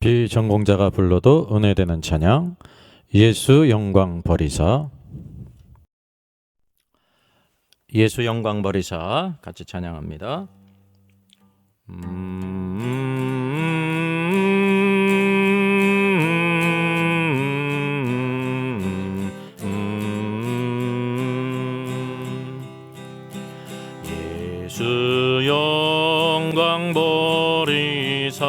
비전공자가 불러도 은혜되는 찬양 예수 영광 버리사 예수 영광 버리사 같이 찬양합니다. 음, 음. 예수 영광 버리사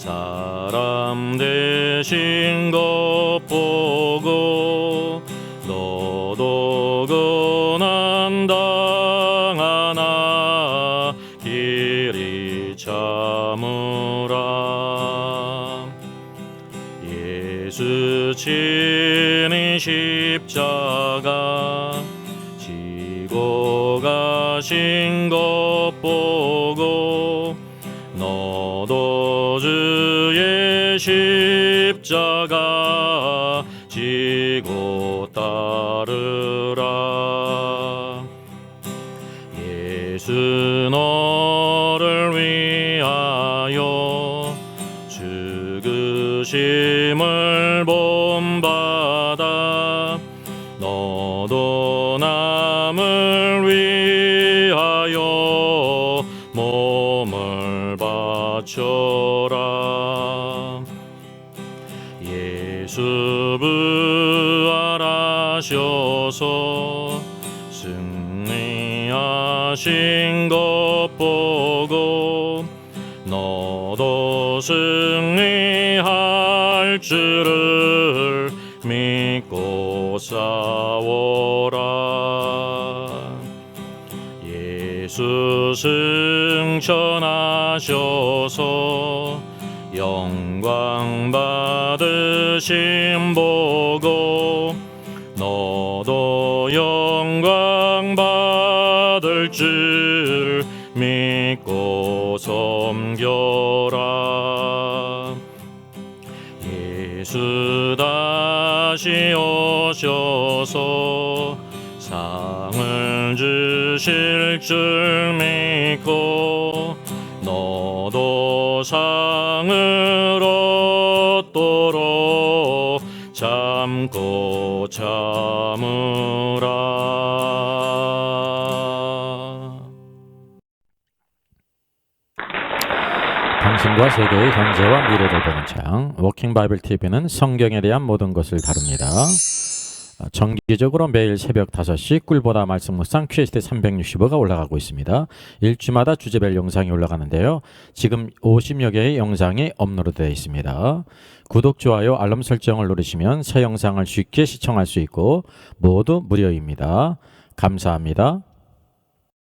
사람 되신 것 보고 너도 고난 당하나 길이 참으라. 예수 친히 십자가 지고 가신 것 보고 너도 주의 십자가 지고 따르라. 예수 너를 위하여 죽으심을 본받아 너도 남을 위하여 몸을 바쳐라. 예수 부활하셔서 승리하신 것 보고 너도 승리할 줄을 믿고 싸워라 예수 승천하셔서 영광 받으심 보고 너도 영광 받을 줄 믿고 섬겨라. 예수 다시 오셔서 상을 주실 줄 믿고 너도 상을 얻도록 참고 참으라 당신과 세계의 현재와 미래를 보는 창 워킹 바이블 TV는 성경에 대한 모든 것을 다룹니다. 어, 정기적으로 매일 새벽 5시 꿀보다 말씀 묵상 QST 365가 올라가고 있습니다. 일주마다 주제별 영상이 올라가는데요. 지금 50여 개의 영상이 업로드되어 있습니다. 구독, 좋아요, 알람 설정을 누르시면 새 영상을 쉽게 시청할 수 있고 모두 무료입니다. 감사합니다.